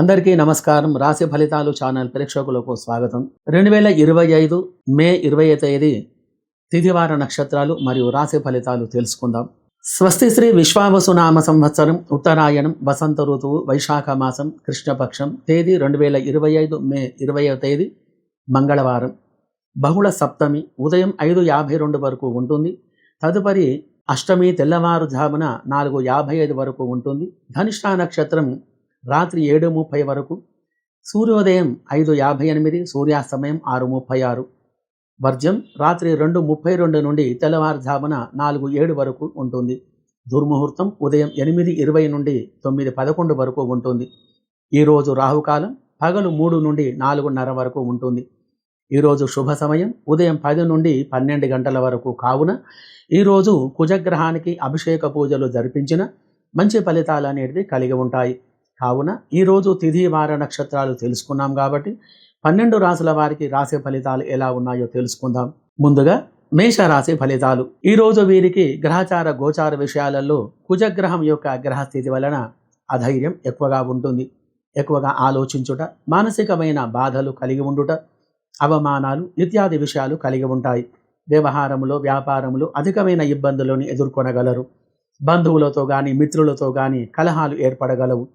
అందరికీ నమస్కారం. రాశి ఫలితాలు ఛానల్ ప్రేక్షకులకు స్వాగతం. రెండు వేల ఇరవై ఐదు మే ఇరవై తేదీ తిథివార నక్షత్రాలు మరియు రాశి ఫలితాలు తెలుసుకుందాం. స్వస్తి శ్రీ విశ్వావసునామ సంవత్సరం ఉత్తరాయణం వసంత ఋతువు వైశాఖ మాసం కృష్ణపక్షం తేదీ రెండు వేల ఇరవై ఐదు మే ఇరవై తేదీ మంగళవారం. బహుళ సప్తమి ఉదయం ఐదు యాభై రెండు వరకు ఉంటుంది. తదుపరి అష్టమి తెల్లవారుజామున నాలుగు యాభై ఐదు వరకు ఉంటుంది. ధనిష్టా నక్షత్రం రాత్రి ఏడు ముప్పై వరకు సూర్యోదయం ఐదు యాభై ఎనిమిది సూర్యాస్తమయం ఆరు ముప్పై ఆరు. వర్జం రాత్రి రెండు ముప్పై రెండు నుండి తెల్లవారుజామున నాలుగు ఏడు వరకు ఉంటుంది. దుర్ముహూర్తం ఉదయం ఎనిమిది ఇరవై నుండి తొమ్మిది పదకొండు వరకు ఉంటుంది. ఈరోజు రాహుకాలం పగలు మూడు నుండి నాలుగున్నర వరకు ఉంటుంది. ఈరోజు శుభ సమయం ఉదయం పది నుండి పన్నెండు గంటల వరకు కావున ఈరోజు కుజగ్రహానికి అభిషేక పూజలు జరిపించిన మంచి ఫలితాలు అనేటివి కలిగి ఉంటాయి. కావున ఈరోజు తిథి వార నక్షత్రాలు తెలుసుకున్నాం కాబట్టి పన్నెండు రాసుల వారికి రాశి ఫలితాలు ఎలా ఉన్నాయో తెలుసుకుందాం. ముందుగా మేషరాశి ఫలితాలు. ఈరోజు వీరికి గ్రహచార గోచార విషయాలలో కుజగ్రహం యొక్క గ్రహస్థితి వలన అధైర్యం ఎక్కువగా ఉంటుంది. ఎక్కువగా ఆలోచించుట మానసికమైన బాధలు కలిగి ఉండుట అవమానాలు ఇత్యాది విషయాలు కలిగి ఉంటాయి. వ్యవహారములో వ్యాపారంలో అధికమైన ఇబ్బందులను ఎదుర్కొనగలరు. బంధువులతో కానీ మిత్రులతో కానీ కలహాలు ఏర్పడగలవు.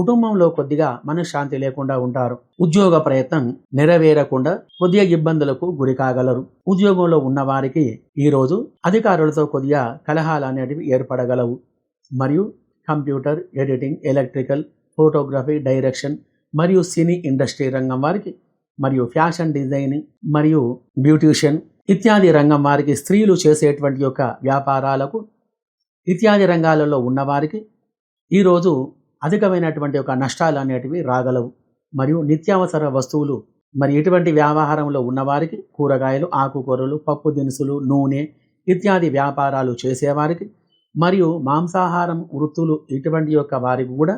కుటుంబంలో కొద్దిగా మనశ్శాంతి లేకుండా ఉంటారు. ఉద్యోగ ప్రయత్నం నెరవేరకుండా కొద్దిగా ఇబ్బందులకు గురి కాగలరు. ఉద్యోగంలో ఉన్నవారికి ఈరోజు అధికారులతో కొద్దిగా కలహాలు అనేటివి ఏర్పడగలవు. మరియు computer editing electrical photography direction మరియు సినీ ఇండస్ట్రీ రంగం వారికి మరియు ఫ్యాషన్ డిజైనింగ్ మరియు బ్యూటిషియన్ ఇత్యాది రంగం వారికి స్త్రీలు చేసేటువంటి యొక్క వ్యాపారాలకు ఇత్యాది రంగాలలో ఉన్నవారికి ఈరోజు అధికమైనటువంటి ఒక నష్టాలు అనేటివి రాగలవు. మరియు నిత్యావసర వస్తువులు మరి ఇటువంటి వ్యవహారంలో ఉన్నవారికి కూరగాయలు ఆకుకూరలు పప్పు దినుసులు నూనె ఇత్యాది వ్యాపారాలు చేసేవారికి మరియు మాంసాహారం వృత్తులు ఇటువంటి యొక్క వారికి కూడా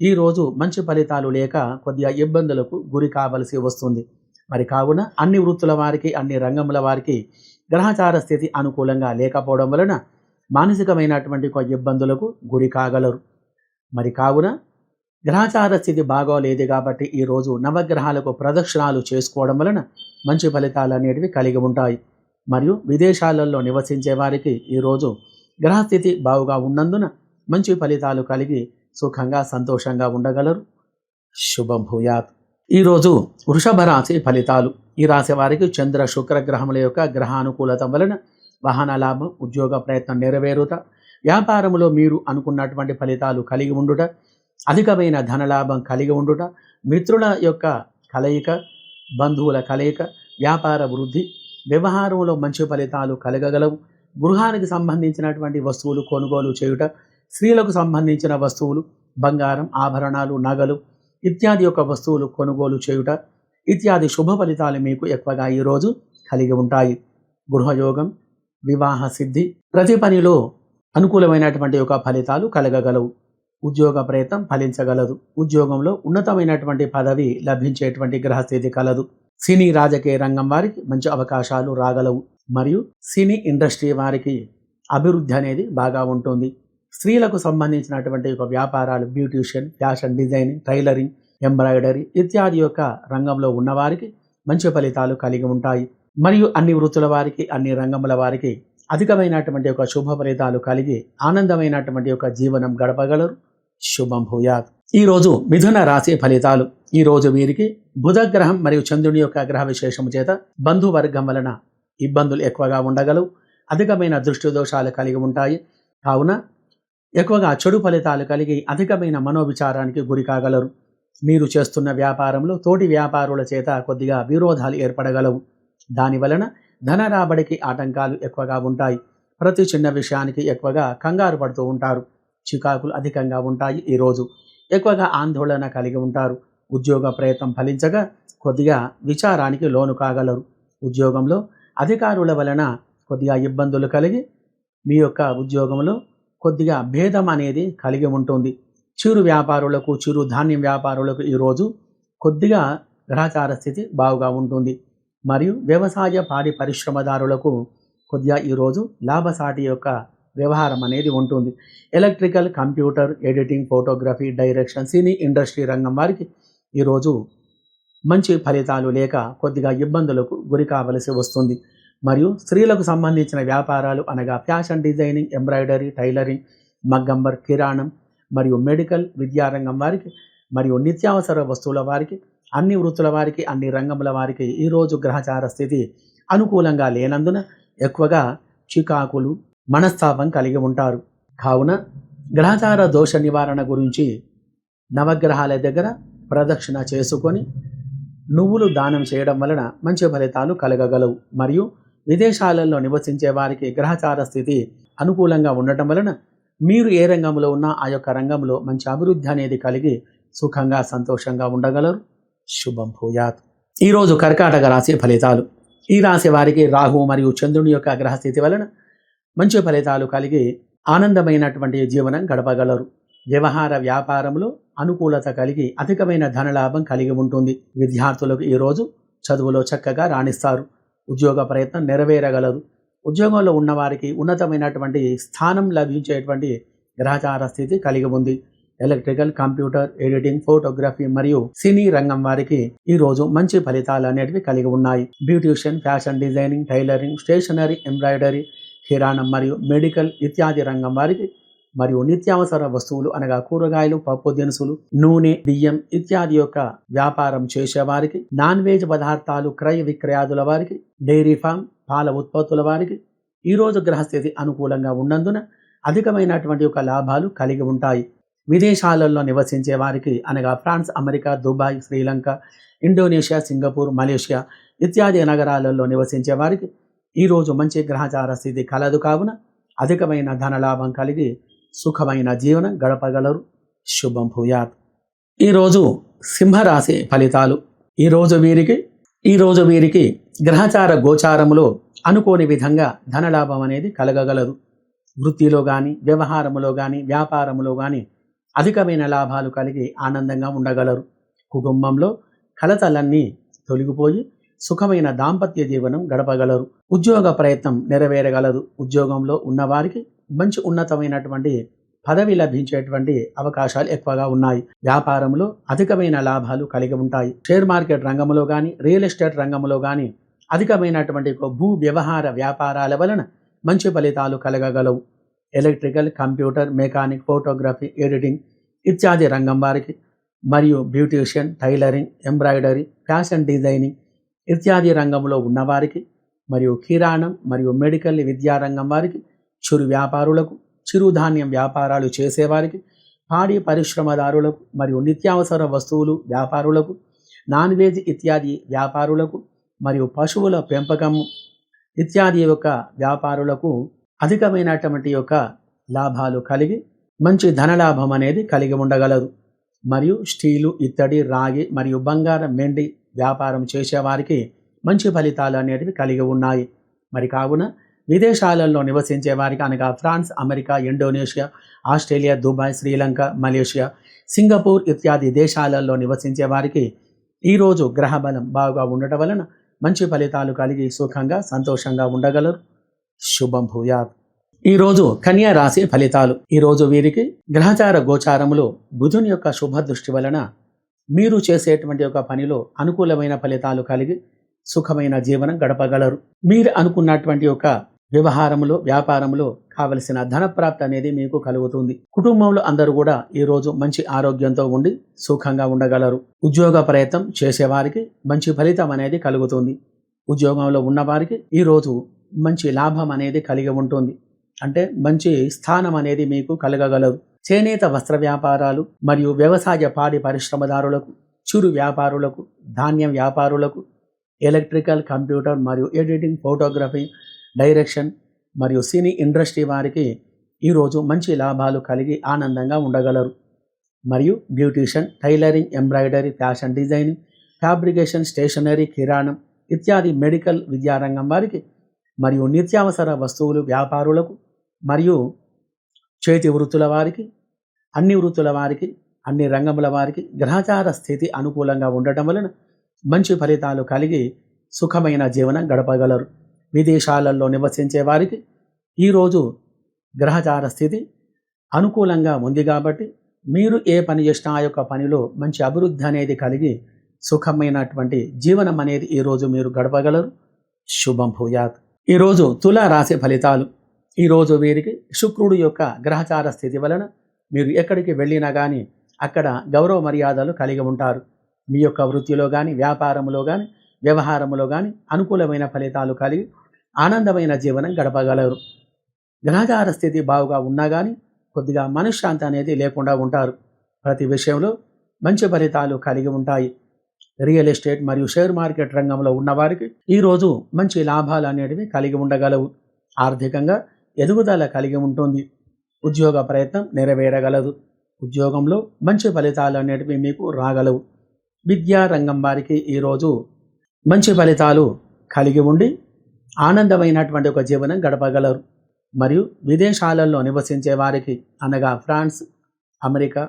ఈరోజు మంచి ఫలితాలు లేక కొద్దిగా ఇబ్బందులకు గురి కావలసి వస్తుంది. మరి కావున అన్ని వృత్తుల వారికి అన్ని రంగముల వారికి గ్రహచార స్థితి అనుకూలంగా లేకపోవడం వలన మానసికమైనటువంటి ఒక ఇబ్బందులకు గురి కాగలరు. మరి కావున గ్రహచార స్థితి బాగోలేదు కాబట్టి ఈరోజు నవగ్రహాలకు ప్రదక్షిణాలు చేసుకోవడం వలన మంచి ఫలితాలు అనేటివి కలిగి ఉంటాయి. మరియు విదేశాలలో నివసించే వారికి ఈరోజు గ్రహస్థితి బాగుగా ఉన్నందున మంచి ఫలితాలు కలిగి సుఖంగా సంతోషంగా ఉండగలరు. శుభం భూయాత్. ఈరోజు వృషభ రాశి ఫలితాలు. ఈ రాశి వారికి చంద్ర శుక్ర గ్రహముల యొక్క గ్రహానుకూలత వలన వాహన లాభం ఉద్యోగ ప్రయత్నం నెరవేరుట వ్యాపారంలో మీరు అనుకున్నటువంటి ఫలితాలు కలిగి ఉండుట అధికమైన ధనలాభం కలిగి ఉండుట మిత్రుల యొక్క కలయిక బంధువుల కలయిక వ్యాపార వృద్ధి వ్యవహారంలో మంచి ఫలితాలు కలగగలవు. గృహానికి సంబంధించినటువంటి వస్తువులు కొనుగోలు చేయుట స్త్రీలకు సంబంధించిన వస్తువులు బంగారం ఆభరణాలు నగలు ఇత్యాది యొక్క వస్తువులు కొనుగోలు చేయుట ఇత్యాది శుభ ఫలితాలు మీకు ఎక్కువగా ఈరోజు కలిగి ఉంటాయి. గృహయోగం వివాహ సిద్ధి ప్రతి పనిలో అనుకూలమైనటువంటి యొక్క ఫలితాలు కలగగలవు. ఉద్యోగ ప్రయత్నం ఫలించగలదు. ఉద్యోగంలో ఉన్నతమైనటువంటి పదవి లభించేటువంటి గ్రహస్థితి కలదు. సినీ రాజకీయ రంగం వారికి మంచి అవకాశాలు రాగలవు. మరియు సినీ ఇండస్ట్రీ వారికి అభివృద్ధి అనేది బాగా ఉంటుంది. స్త్రీలకు సంబంధించినటువంటి ఒక వ్యాపారాలు beautician fashion designing tailoring embroidery ఇత్యాది యొక్క రంగంలో ఉన్నవారికి మంచి ఫలితాలు కలిగి ఉంటాయి. మరియు అన్ని వృత్తుల వారికి అన్ని రంగముల వారికి అధికమైనటువంటి ఒక శుభ ఫలితాలు కలిగి ఆనందమైనటువంటి యొక్క జీవనం గడపగలరు. శుభం భూయాత్. ఈరోజు మిథున రాశి ఫలితాలు. ఈ రోజు వీరికి బుధగ్రహం మరియు చంద్రుని యొక్క గ్రహ విశేషము చేత బంధువర్గం వలన ఇబ్బందులు ఎక్కువగా ఉండగలవు. అధికమైన దృష్టి దోషాలు కలిగి ఉంటాయి. కావున ఎక్కువగా చెడు ఫలితాలు కలిగి అధికమైన మనోవిచారానికి గురి కాగలరు. మీరు చేస్తున్న వ్యాపారంలో తోటి వ్యాపారుల చేత కొద్దిగా విరోధాలు ఏర్పడగలవు. దాని వలన ధన రాబడికి ఆటంకాలు ఎక్కువగా ఉంటాయి. ప్రతి చిన్న విషయానికి ఎక్కువగా కంగారు పడుతూ ఉంటారు. చికాకులు అధికంగా ఉంటాయి ఈరోజు ఎక్కువగా ఆందోళన కలిగి ఉంటారు. ఉద్యోగ ప్రయత్నం ఫలించగా కొద్దిగా విచారానికి లోను కాగలరు. ఉద్యోగంలో అధికారుల వలన కొద్దిగా ఇబ్బందులు కలిగి మీ యొక్క ఉద్యోగంలో కొద్దిగా భేదం అనేది కలిగి ఉంటుంది. చిరు వ్యాపారులకు చిరు ధాన్యం వ్యాపారులకు ఈరోజు కొద్దిగా గ్రహచార స్థితి బాగుగా ఉంటుంది. మరియు వ్యవసాయ పాడి పరిశ్రమదారులకు కొద్దిగా ఈరోజు లాభసాటి యొక్క వ్యవహారం అనేది ఉంటుంది. Electrical computer editing photography direction cine industry రంగం వారికి ఈరోజు మంచి ఫలితాలు లేక కొద్దిగా ఇబ్బందులకు గురి కావలసి వస్తుంది. మరియు స్త్రీలకు సంబంధించిన వ్యాపారాలు అనగా ఫ్యాషన్ డిజైనింగ్ ఎంబ్రాయిడరీ టైలరింగ్ మగ్గంబర్ కిరాణం మరియు మెడికల్ విద్యారంగం వారికి మరియు నిత్యావసర వస్తువుల వారికి అన్ని వృత్తుల వారికి అన్ని రంగముల వారికి ఈరోజు గ్రహచార స్థితి అనుకూలంగా లేనందున ఎక్కువగా చికాకులు మనస్తాపం కలిగి ఉంటారు. కావున గ్రహచార దోష నివారణ గురించి నవగ్రహాల దగ్గర ప్రదక్షిణ చేసుకొని నువ్వులు దానం చేయడం వలన మంచి ఫలితాలు కలగగలవు. మరియు విదేశాలలో నివసించే వారికి గ్రహచార స్థితి అనుకూలంగా ఉండటం వలన మీరు ఏ రంగంలో ఉన్నా ఆ యొక్క రంగంలో మంచి అభివృద్ధి అనేది కలిగి సుఖంగా సంతోషంగా ఉండగలరు. శుభం భూయాత్. ఈరోజు కర్కాటక రాశి ఫలితాలు. ఈ రాశి వారికి రాహు మరియు చంద్రుని యొక్క గ్రహస్థితి వలన మంచి ఫలితాలు కలిగి ఆనందమైనటువంటి జీవనం గడపగలరు. వ్యవహార వ్యాపారంలో అనుకూలత కలిగి అధికమైన ధనలాభం కలిగి ఉంటుంది. విద్యార్థులకు ఈరోజు చదువులో చక్కగా రాణిస్తారు. ఉద్యోగ ప్రయత్నం నెరవేరగలదు ఉద్యోగంలో ఉన్నవారికి ఉన్నతమైనటువంటి స్థానం లభించేటువంటి గ్రహచార స్థితి కలిగి ఉంది. ఎలక్ట్రికల్ కంప్యూటర్ ఎడిటింగ్ ఫోటోగ్రఫీ మరియు సినీ రంగం వారికి ఈ రోజు మంచి ఫలితాలు అనేటివి కలిగి ఉన్నాయి. Beautician fashion designing tailoring stationery embroidery కిరాణం మరియు మెడికల్ ఇత్యాది రంగం వారికి మరియు నిత్యావసర వస్తువులు అనగా కూరగాయలు పప్పు దినుసులు నూనె బియ్యం ఇత్యాది యొక్క వ్యాపారం చేసేవారికి నాన్ వెజ్ పదార్థాలు క్రయ విక్రయాదుల వారికి డైరీ ఫామ్ పాల ఉత్పత్తుల వారికి ఈరోజు గ్రహస్థితి అనుకూలంగా ఉన్నందున అధికమైనటువంటి యొక్క లాభాలు కలిగి ఉంటాయి. విదేశాలలో నివసించే వారికి అనగా France America Dubai Sri Lanka Indonesia Singapore Malaysia ఇత్యాది నగరాలలో నివసించే వారికి ఈరోజు మంచి గ్రహచార స్థితి కలదు కావున అధికమైన ధనలాభం కలిగి సుఖమైన జీవనం గడపగలరు. శుభం భూయాత్. ఈరోజు సింహరాశి ఫలితాలు. ఈరోజు వీరికి ఈరోజు వీరికి గ్రహచార గోచారములో అనుకోని విధంగా ధనలాభం అనేది కలగగలదు. వృత్తిలో కానీ వ్యవహారములో కానీ వ్యాపారములో కానీ అధికమైన లాభాలు కలిగి ఆనందంగా ఉండగలరు. కుటుంబంలో కలతలన్నీ తొలగిపోయి సుఖమైన దాంపత్య జీవనం గడపగలరు. ఉద్యోగ ప్రయత్నం నెరవేరగలదు. ఉద్యోగంలో ఉన్నవారికి మంచి ఉన్నతమైనటువంటి పదవి లభించేటువంటి అవకాశాలు ఎక్కువగా ఉన్నాయి. వ్యాపారంలో అధికమైన లాభాలు కలిగి ఉంటాయి. షేర్ మార్కెట్ రంగంలో కానీ రియల్ ఎస్టేట్ రంగంలో కానీ అధికమైనటువంటి భూ వ్యవహార వ్యాపారాల వలన మంచి ఫలితాలు కలగగలవు. Electrical computer mechanic photography editing ఇత్యాది రంగం వారికి. మరియు beautician tailoring embroidery fashion designing ఇత్యాది రంగంలో ఉన్నవారికి మరియు కిరాణం మరియు మెడికల్ విద్యారంగం వారికి చిరు వ్యాపారులకు చిరుధాన్యం వ్యాపారాలు చేసేవారికి పాడి పరిశ్రమదారులకు మరియు నిత్యావసర వస్తువులు వ్యాపారులకు నాన్ వెజ్ ఇత్యాది వ్యాపారులకు మరియు పశువుల పెంపకం ఇత్యాది యొక్క వ్యాపారులకు అధికమైనటువంటి యొక్క లాభాలు కలిగి మంచి ధనలాభం అనేది కలిగి ఉండగలదు మరియు స్టీలు ఇత్తడి రాగి మరియు బంగారం మెండి వ్యాపారం చేసేవారికి మంచి ఫలితాలు అనేటివి కలిగి ఉన్నాయి. మరి కావున విదేశాలలో నివసించే వారికి అనగా France America Indonesia Australia Dubai Sri Lanka Malaysia Singapore ఇత్యాది దేశాలలో నివసించే వారికి ఈరోజు గ్రహబలం బాగా ఉండటం వలన మంచి ఫలితాలు కలిగి సుఖంగా సంతోషంగా ఉండగలరు. శుభం భూయాత్. ఈరోజు కన్యా రాశి ఫలితాలు. ఈరోజు వీరికి గ్రహచార గోచారములో బుధుని యొక్క శుభ దృష్టి వలన మీరు చేసేటువంటి ఒక పనిలో అనుకూలమైన ఫలితాలు కలిగి సుఖమైన జీవనం గడపగలరు. మీరు అనుకున్నటువంటి ఒక వ్యవహారములో వ్యాపారములో కావలసిన ధనప్రాప్తి అనేది మీకు కలుగుతుంది. కుటుంబంలో అందరూ కూడా ఈరోజు మంచి ఆరోగ్యంతో ఉండి సుఖంగా ఉండగలరు. ఉద్యోగ ప్రయత్నం చేసేవారికి మంచి ఫలితం అనేది కలుగుతుంది. ఉద్యోగంలో ఉన్నవారికి ఈరోజు మంచి లాభం అనేది కలిగి ఉంటుంది. అంటే మంచి స్థానం అనేది మీకు కలగగలదు. చేనేత వస్త్ర వ్యాపారాలు మరియు వ్యవసాయ పాడి పరిశ్రమదారులకు చిరు వ్యాపారులకు ధాన్యం వ్యాపారులకు ఎలక్ట్రికల్ కంప్యూటర్ మరియు ఎడిటింగ్ ఫోటోగ్రఫీ డైరెక్షన్ మరియు సినీ ఇండస్ట్రీ వారికి ఈరోజు మంచి లాభాలు కలిగి ఆనందంగా ఉండగలరు. మరియు beautician tailoring embroidery fashion designing fabrication stationery కిరాణం ఇత్యాది మెడికల్ విద్యారంగం వారికి మరియు నిత్యావసర వస్తువులు వ్యాపారులకు మరియు చేతి వృత్తుల వారికి అన్ని వృత్తుల వారికి అన్ని రంగముల వారికి గ్రహచార స్థితి అనుకూలంగా ఉండటం వలన మంచి ఫలితాలు కలిగి సుఖమైన జీవనం గడపగలరు. విదేశాలలో నివసించే వారికి ఈరోజు గ్రహచార స్థితి అనుకూలంగా ఉంది కాబట్టి మీరు ఏ పని చేసినా ఆ యొక్క పనిలో మంచి అభివృద్ధి అనేది కలిగి సుఖమైనటువంటి జీవనం అనేది ఈరోజు మీరు గడపగలరు. శుభం భూయాత్. ఈరోజు తుల రాశి ఫలితాలు. ఈరోజు వీరికి శుక్రుడు యొక్క గ్రహచార స్థితి వలన మీరు ఎక్కడికి వెళ్ళినా కానీ అక్కడ గౌరవ మర్యాదలు కలిగి ఉంటారు. మీ యొక్క వృత్తిలో కానీ వ్యాపారంలో కానీ వ్యవహారంలో కానీ అనుకూలమైన ఫలితాలు కలిగి ఆనందమైన జీవనం గడపగలరు. గ్రహచార స్థితి బాగుగా ఉన్నా కానీ కొద్దిగా మనశ్శాంతి అనేది లేకుండా ఉంటారు. ప్రతి విషయంలో మంచి ఫలితాలు కలిగి ఉంటాయి. రియల్ ఎస్టేట్ మరియు షేర్ మార్కెట్ రంగంలో ఉన్నవారికి ఈరోజు మంచి లాభాలు అనేటివి కలిగి ఉండగలవు. ఆర్థికంగా ఎదుగుదల కలిగి ఉంటుంది. ఉద్యోగ ప్రయత్నం నెరవేరగలదు. ఉద్యోగంలో మంచి ఫలితాలు అనేటివి మీకు రాగలవు. విద్యా రంగం వారికి ఈరోజు మంచి ఫలితాలు కలిగి ఉండి ఆనందమైనటువంటి ఒక జీవనం గడపగలరు. మరియు విదేశాలలో నివసించే వారికి అనగా France America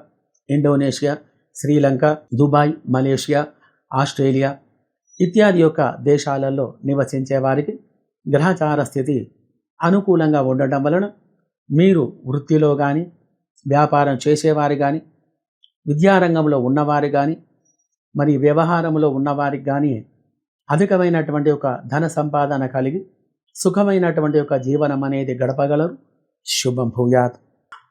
Indonesia Sri Lanka Dubai Malaysia Australia ఇత్యాది యొక్క దేశాలలో నివసించే వారికి గ్రహచార స్థితి అనుకూలంగా ఉండటం వలన మీరు వృత్తిలో కానీ వ్యాపారం చేసేవారు కానీ విద్యారంగంలో ఉన్నవారు కానీ మరి వ్యవహారంలో ఉన్నవారికి కానీ అధికమైనటువంటి ఒక ధన సంపాదన కలిగి సుఖమైనటువంటి ఒక జీవనం అనేది గడపగలరు. శుభం భూయాత్.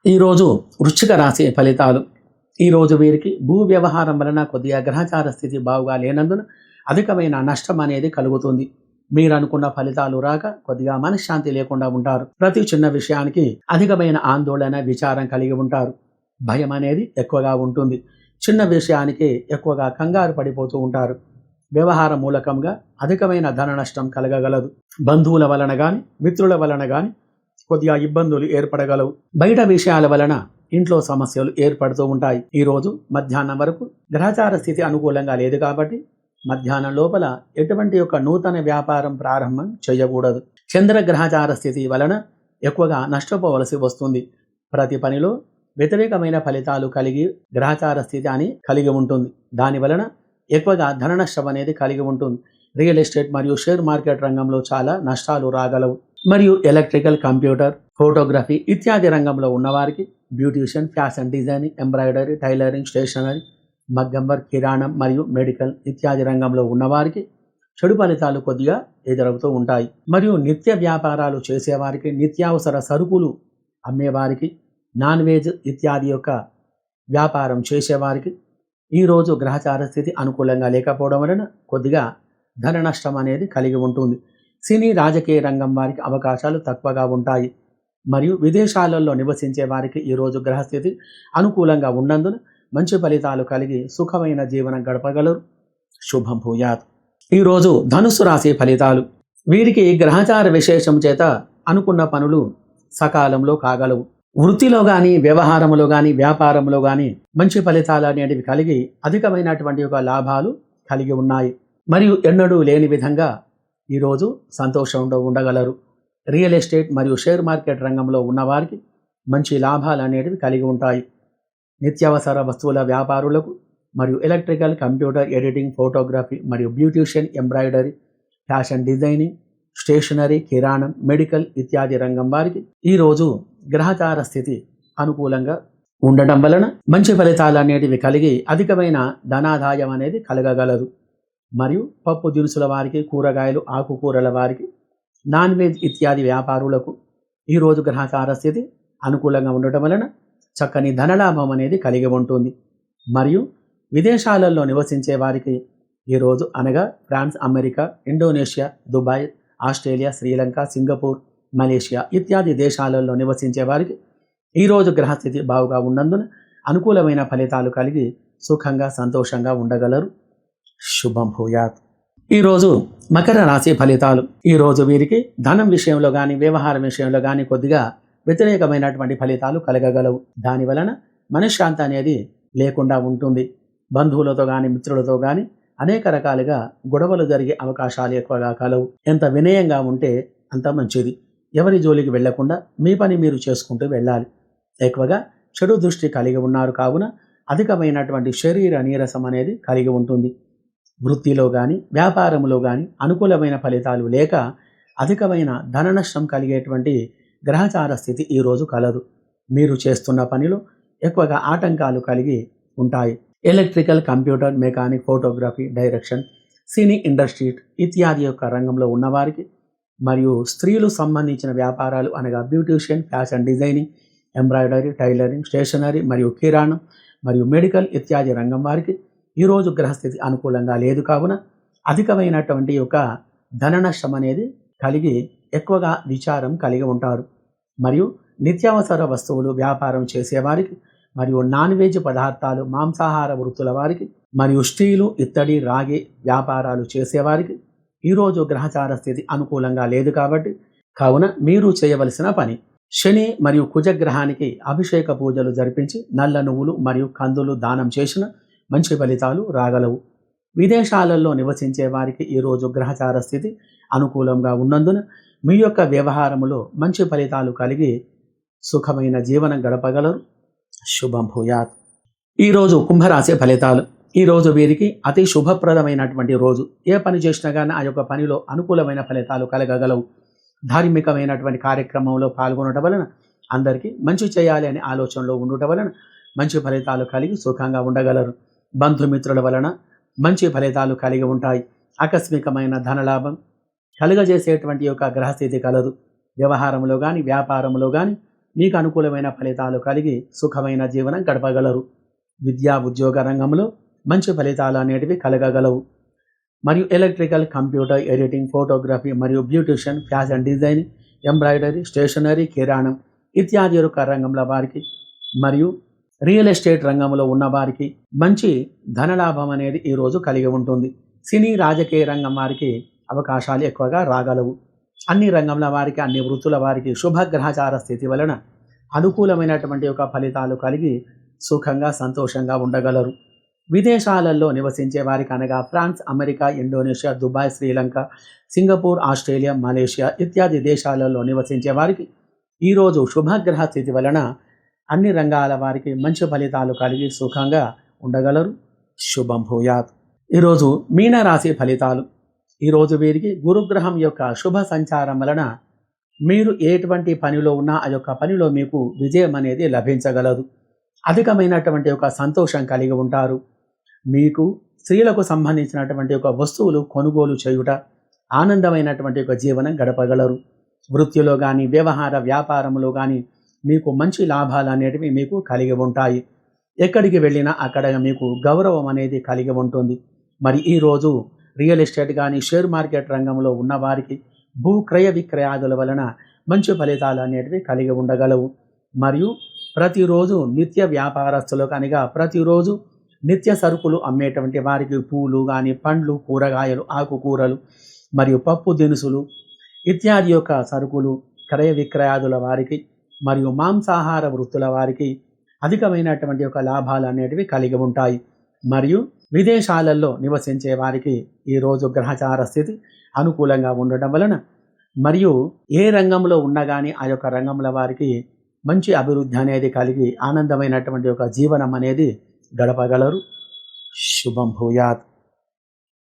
ఈరోజు వృశ్చిక రాశి ఫలితాలు ఈరోజు వీరికి భూ వ్యవహారం వలన కొద్దిగా గ్రహచార స్థితి బాగుగా లేనందున అధికమైన నష్టం అనేది కలుగుతుంది. మీరు అనుకున్న ఫలితాలు రాక కొద్దిగా మనశ్శాంతి లేకుండా ఉంటారు. ప్రతి చిన్న విషయానికి అధికమైన ఆందోళన విచారం కలిగి ఉంటారు. భయం అనేది ఎక్కువగా ఉంటుంది. చిన్న విషయానికి ఎక్కువగా కంగారు పడిపోతూ ఉంటారు. వ్యవహార మూలకంగా అధికమైన ధన నష్టం కలగగలదు. బంధువుల వలన కానీ మిత్రుల వలన కానీ కొద్దిగా ఇబ్బందులు ఏర్పడగలవు. బయట విషయాల వలన ఇంట్లో సమస్యలు ఏర్పడుతూ ఉంటాయి. ఈ రోజు మధ్యాహ్నం వరకు గ్రహచార స్థితి అనుకూలంగా లేదు కాబట్టి మధ్యాహ్నం లోపల ఎటువంటి యొక్క నూతన వ్యాపారం ప్రారంభం చేయకూడదు. చంద్రగ్రహచార స్థితి వలన ఎక్కువగా నష్టపోవలసి వస్తుంది. ప్రతి పనిలో వ్యతిరేకమైన ఫలితాలు కలిగి గ్రహచార స్థితి అని కలిగి ఉంటుంది. దాని వలన ఎక్కువగా ధన నష్టం అనేది కలిగి ఉంటుంది. రియల్ ఎస్టేట్ మరియు షేర్ మార్కెట్ రంగంలో చాలా నష్టాలు రాగలవు. మరియు ఎలక్ట్రికల్ కంప్యూటర్ ఫోటోగ్రఫీ ఇత్యాది రంగంలో ఉన్నవారికి beautician fashion designing embroidery tailoring stationery మగ్గంబర్ కిరాణం మరియు మెడికల్ ఇత్యాది రంగంలో ఉన్నవారికి చెడు ఫలితాలు కొద్దిగా ఎదురవుతూ ఉంటాయి. మరియు నిత్య వ్యాపారాలు చేసేవారికి నిత్యావసర సరుకులు అమ్మేవారికి నాన్ వెజ్ ఇత్యాది యొక్క వ్యాపారం చేసేవారికి ఈరోజు గ్రహచార స్థితి అనుకూలంగా లేకపోవడం వలన కొద్దిగా ధన నష్టం అనేది కలిగి ఉంటుంది. సినీ రాజకీయ రంగం వారికి అవకాశాలు తక్కువగా ఉంటాయి. మరియు విదేశాలలో నివసించే వారికి ఈరోజు గ్రహస్థితి అనుకూలంగా ఉన్నందున మంచి ఫలితాలు కలిగి సుఖమైన జీవనం గడపగలరు. శుభం భూయాత్. ఈరోజు ధనుసు రాశి ఫలితాలు. వీరికి గ్రహచార విశేషం చేత అనుకున్న పనులు సకాలంలో కాగలవు. వృత్తిలో కానీ వ్యవహారంలో కానీ వ్యాపారంలో కానీ మంచి ఫలితాలు అనేటివి కలిగి అధికమైనటువంటి ఒక లాభాలు కలిగి ఉన్నాయి. మరియు ఎన్నడూ లేని విధంగా ఈరోజు సంతోషంలో ఉండగలరు. రియల్ ఎస్టేట్ మరియు షేర్ మార్కెట్ రంగంలో ఉన్నవారికి మంచి లాభాలు అనేటివి కలిగి ఉంటాయి. నిత్యావసర వస్తువుల వ్యాపారులకు మరియు ఎలక్ట్రికల్ కంప్యూటర్ ఎడిటింగ్ ఫోటోగ్రఫీ మరియు beautician embroidery fashion designing stationery కిరాణం మెడికల్ ఇత్యాది రంగం వారికి ఈరోజు గ్రహచార స్థితి అనుకూలంగా ఉండటం వలన మంచి ఫలితాలు అనేటివి కలిగి అధికమైన ధనాదాయం అనేది కలగగలదు. మరియు పప్పు దినుసుల వారికి కూరగాయలు ఆకుకూరల వారికి నాన్ వెజ్ ఇత్యాది వ్యాపారులకు ఈరోజు గ్రహచార స్థితి అనుకూలంగా ఉండటం వలన చక్కని ధనలాభం అనేది కలిగి ఉంటుంది. మరియు విదేశాలలో నివసించే వారికి ఈరోజు అనగా France America Indonesia Dubai Australia Sri Lanka Singapore Malaysia ఇత్యాది దేశాలలో నివసించే వారికి ఈరోజు గ్రహస్థితి బాగుగా ఉన్నందున అనుకూలమైన ఫలితాలు కలిగి సుఖంగా సంతోషంగా ఉండగలరు. శుభం భూయాత్. ఈరోజు మకర రాశి ఫలితాలు. ఈరోజు వీరికి ధనం విషయంలో కానీ వ్యవహారం విషయంలో కానీ కొద్దిగా వ్యతిరేకమైనటువంటి ఫలితాలు కలగగలవు. దాని వలన మనశ్శాంతి అనేది లేకుండా ఉంటుంది. బంధువులతో కానీ మిత్రులతో కానీ అనేక రకాలుగా గొడవలు జరిగే అవకాశాలు ఎక్కువగా కలవు. ఎంత వినయంగా ఉంటే అంత మంచిది. ఎవరి జోలికి వెళ్ళకుండా మీ పని మీరు చేసుకుంటూ వెళ్ళాలి. ఎక్కువగా చెడు దృష్టి కలిగి ఉన్నారు కావున అధికమైనటువంటి శరీర నీరసం అనేది కలిగి ఉంటుంది. వృత్తిలో కానీ వ్యాపారంలో కానీ అనుకూలమైన ఫలితాలు లేక అధికమైన ధన నష్టం కలిగేటువంటి గ్రహచార స్థితి ఈరోజు కలదు. మీరు చేస్తున్న పనిలో ఎక్కువగా ఆటంకాలు కలిగి ఉంటాయి. Electrical computer mechanic photography direction cine industry ఇత్యాది యొక్క రంగంలో ఉన్నవారికి మరియు స్త్రీలు సంబంధించిన వ్యాపారాలు అనగా beautician fashion designing embroidery tailoring stationery మరియు కిరాణం మరియు మెడికల్ ఇత్యాది రంగం వారికి ఈరోజు గ్రహస్థితి అనుకూలంగా లేదు కావున అధికమైనటువంటి ఒక ధన నష్టం అనేది కలిగి ఎక్కువగా విచారం కలిగి ఉంటారు. మరియు నిత్యావసర వస్తువులు వ్యాపారం చేసేవారికి మరియు నాన్ వెజ్ పదార్థాలు మాంసాహార వృత్తుల వారికి మరియు స్టీలు ఇత్తడి రాగి వ్యాపారాలు చేసేవారికి ఈరోజు గ్రహచార స్థితి అనుకూలంగా లేదు కాబట్టి కావున మీరు చేయవలసిన పని శని మరియు కుజగ్రహానికి అభిషేక పూజలు జరిపించి నల్ల నువ్వులు మరియు కందులు దానం చేసిన మంచి ఫలితాలు రాగలవు. విదేశాలలో నివసించే వారికి ఈరోజు గ్రహచార స్థితి అనుకూలంగా ఉన్నందున మీ యొక్క వ్యవహారములో మంచి ఫలితాలు కలిగి సుఖమైన జీవనం గడపగలరు. శుభం భూయాత్ ఈరోజు కుంభరాశి ఫలితాలు. ఈరోజు వీరికి అతి శుభప్రదమైనటువంటి రోజు. ఏ పని చేసినా కానీ ఆ యొక్క పనిలో అనుకూలమైన ఫలితాలు కలగగలవు. ధార్మికమైనటువంటి కార్యక్రమంలో పాల్గొనటం వలన అందరికీ మంచి చేయాలి అనే ఆలోచనలో ఉండటం వలన మంచి ఫలితాలు కలిగి సుఖంగా ఉండగలరు. బంధుమిత్రుల వలన మంచి ఫలితాలు కలిగి ఉంటాయి. ఆకస్మికమైన ధనలాభం కలుగజేసేటువంటి యొక్క గ్రహస్థితి కలదు. వ్యవహారంలో కానీ వ్యాపారంలో కానీ మీకు అనుకూలమైన ఫలితాలు కలిగి సుఖమైన జీవనం గడపగలరు. విద్యా ఉద్యోగ రంగంలో మంచి ఫలితాలు అనేటివి కలగగలవు. మరియు ఎలక్ట్రికల్ కంప్యూటర్ ఎడిటింగ్ ఫోటోగ్రఫీ మరియు beautician fashion design embroidery stationery కిరాణం ఇత్యాది యొక్క రంగంలో వారికి మరియు రియల్ ఎస్టేట్ రంగంలో ఉన్న వారికి మంచి ధనలాభం అనేది ఈరోజు కలిగి ఉంటుంది. సినీ రాజకీయ రంగం వారికి అవకాశాలు ఎక్కువగా రాగలవు. అన్ని రంగంల వారికి అన్ని వృత్తుల వారికి శుభగ్రహచార స్థితి వలన అనుకూలమైనటువంటి యొక్క ఫలితాలు కలిగి సుఖంగా సంతోషంగా ఉండగలరు. విదేశాలలో నివసించే వారికి అనగా France America Indonesia Dubai Sri Lanka Singapore Australia Malaysia ఇత్యాది దేశాలలో నివసించే వారికి ఈరోజు శుభగ్రహ స్థితి వలన అన్ని రంగాల వారికి మంచి ఫలితాలు కలిగి సుఖంగా ఉండగలరు. శుభం భూయాత్. ఈరోజు మీనరాశి ఫలితాలు. ఈరోజు వీరికి గురుగ్రహం యొక్క శుభ సంచారం వలన మీరు ఎటువంటి పనిలో ఉన్నా ఆ యొక్క పనిలో మీకు విజయం అనేది లభించగలదు. అధికమైనటువంటి ఒక సంతోషం కలిగి ఉంటారు. మీకు స్త్రీలకు సంబంధించినటువంటి ఒక వస్తువులు కొనుగోలు చేయుట ఆనందమైనటువంటి ఒక జీవనం గడపగలరు. వృత్తిలో కానీ వ్యవహార వ్యాపారంలో కానీ మీకు మంచి లాభాలు అనేటివి మీకు కలిగి ఉంటాయి. ఎక్కడికి వెళ్ళినా అక్కడ మీకు గౌరవం అనేది కలిగి ఉంటుంది. మరి ఈరోజు రియల్ ఎస్టేట్ కానీ షేర్ మార్కెట్ రంగంలో ఉన్నవారికి భూ క్రయ విక్రయాదుల వలన మంచి ఫలితాలు అనేటివి కలిగి ఉండగలవు. మరియు ప్రతిరోజు నిత్య వ్యాపారస్తులు కనుక ప్రతిరోజు నిత్య సరుకులు అమ్మేటువంటి వారికి పూలు కానీ పండ్లు కూరగాయలు ఆకుకూరలు మరియు పప్పు దినుసులు ఇత్యాది యొక్క సరుకులు క్రయ విక్రయాదుల వారికి మరియు మాంసాహార వృత్తుల వారికి అధికమైనటువంటి యొక్క లాభాలు అనేటివి కలిగి ఉంటాయి. మరియు విదేశాలలో నివసించే వారికి ఈరోజు గ్రహచార స్థితి అనుకూలంగా ఉండటం వలన మరియు ఏ రంగంలో ఉన్నా కానీ ఆ యొక్క రంగంలో వారికి మంచి అభివృద్ధి అనేది కలిగి ఆనందమైనటువంటి ఒక జీవనం అనేది గడపగలరు. శుభం భూయాత్.